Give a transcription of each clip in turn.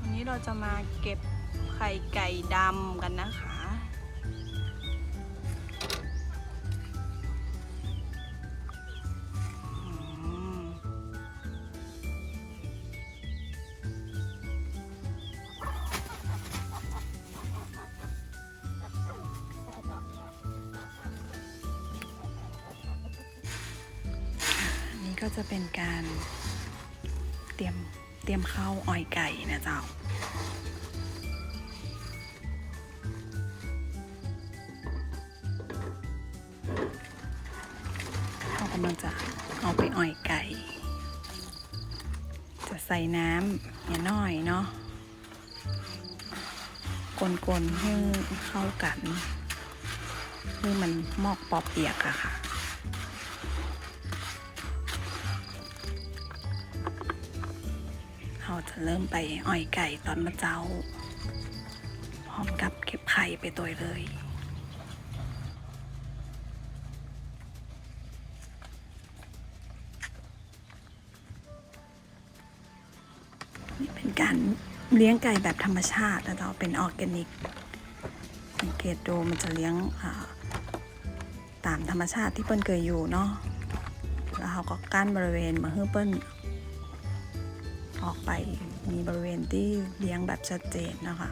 วันนี้เราจะมาเก็บไข่ไก่ดำกันนะคะ ก็จะเป็นการเตรียมเตรียมข้าวอ่อยไก่นะเจ้าเรากำลังจะเอาไปอ่อยไก่ จะใส่น้ำอย่าน้อยเนาะกลนๆให้เข้ากันให้มันมอกปอเปียกอะค่ะ เราจะเริ่มไปอ่อยไก่ตอนมะเจ้า พร้อมกับเก็บไข่ไปตัวเลยนี่เป็นการเลี้ยงไก่แบบธรรมชาตินะเจ้าเป็นออร์แกนิกสังเกตดูมันจะเลี้ยงตามธรรมชาติที่เปิ้ลเคยอยู่เนาะแล้วเขาก็กั้นบริเวณมาให้เปิ้ล ออกไปมีบริเวณที่เลี้ยงแบบชัดเจนนะคะ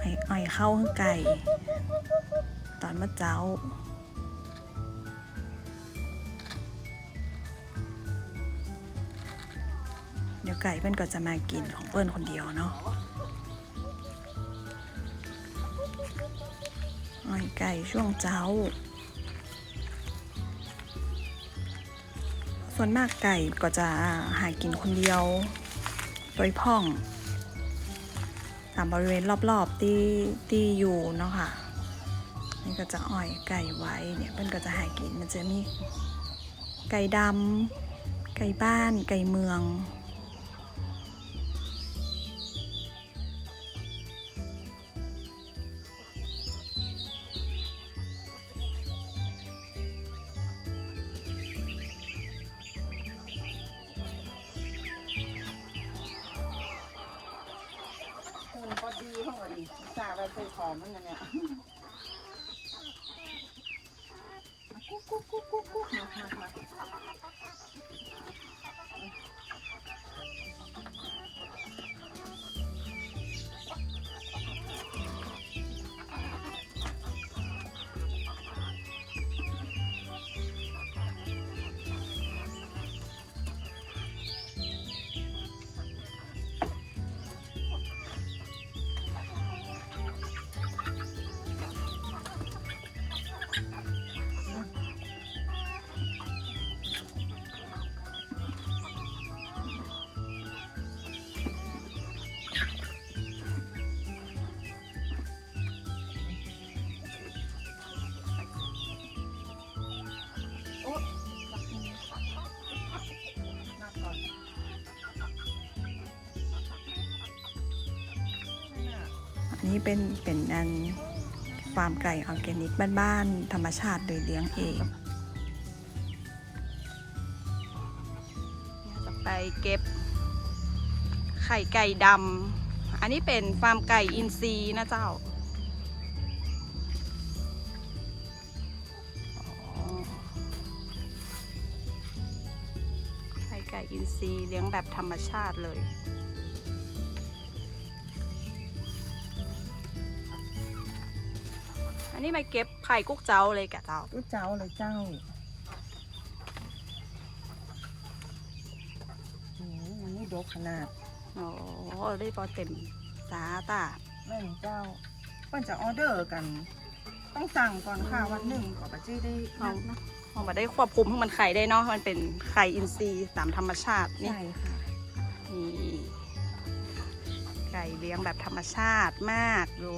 ไอ้ไอ้เข้าข้างไก่ ตอนมะเจ้าเดี๋ยวไก่เปิ้ลก็จะมากินของเปิ้ลคนเดียวเนาะ ไอ้ไก่ช่วงเจ้า ส่วนมากไก่ก็จะหากินคนเดียว โดยพ่อง ตามบริเวณรอบๆที่ที่อยู่เนาะค่ะ นี่ก็จะอ่อยไก่ไว้เนี่ยเปิ้ลก็จะหากินมันจะมีไก่ดำไก่บ้านไก่เมือง สาไปขอมันเนี่ยกุ๊กกุ๊กกุ๊กกุ๊กกุ๊กมามามา นี้เป็นเป็นอันฟาร์มไก่ออร์แกนิกบ้านๆธรรมชาติโดยเลี้ยงเองจะไปเก็บไข่ไก่ดำ อันนี้เป็นฟาร์มไก่อินทรีย์นะเจ้า ไข่ไก่อินทรีย์เลี้ยงแบบธรรมชาติเลย อันนี้มาเก็บไข่กุ๊กเจ้าเลยกะเจ้ารู้เจ้าเลยเจ้าโอ้ยมันนี่ดกขนาดโอ้ได้พอเต็มสาตาแม่นเจ้าเปิ้นจะออเดอร์กัน ต้องสั่งก่อนค่ะวันหนึ่งก็ปัจจัยได้เอานะเอามาได้ควบคุมให้มันไข่ได้เนาะมันเป็นไข่อินทรีย์ตามธรรมชาตินี่ใช่ค่ะนี่ไก่เลี้ยงแบบธรรมชาติมากดู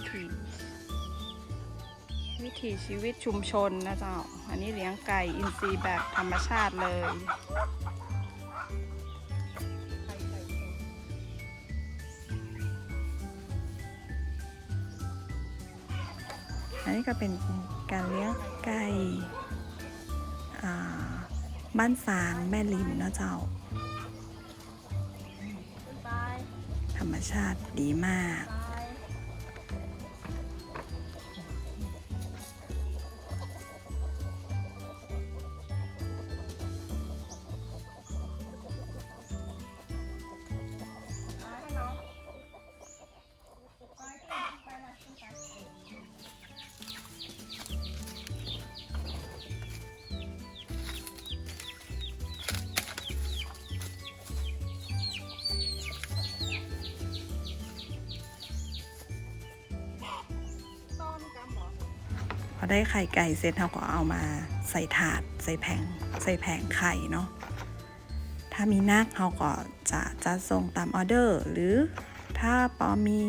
วิถีวิถีชีวิตชุมชนนะเจ้า อันนี้เลี้ยงไก่อินทรีย์แบบธรรมชาติเลยอันนี้ก็เป็นการเลี้ยงไก่อ่าบ้านสางแม่ริมนะเจ้า ธรรมชาติดีมาก พอได้ไข่ไก่เสร็จเราก็เอามาใส่ถาด ใส่แผงใส่แผงไข่เนาะถ้ามีนักเราก็จะจะส่งตามออเดอร์ หรือถ้าปอมี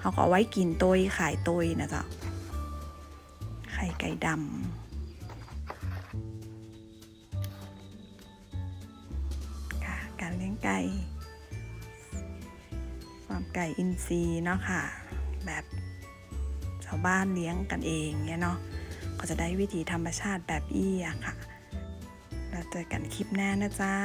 เราก็ไว้กินตัวยขายตัวยนะจ๊ะไข่ไก่ดำค่ะการเลี้ยงไก่ฟาร์มไก่อินทรีย์เนาะค่ะแบบาวบ้านเลี้ยงกันเองเนี่ยเนาะก็จะได้วิถีธรรมชาติแบบอี้อะค่ะ แล้วเจอกันคลิปหน้านะเจ้า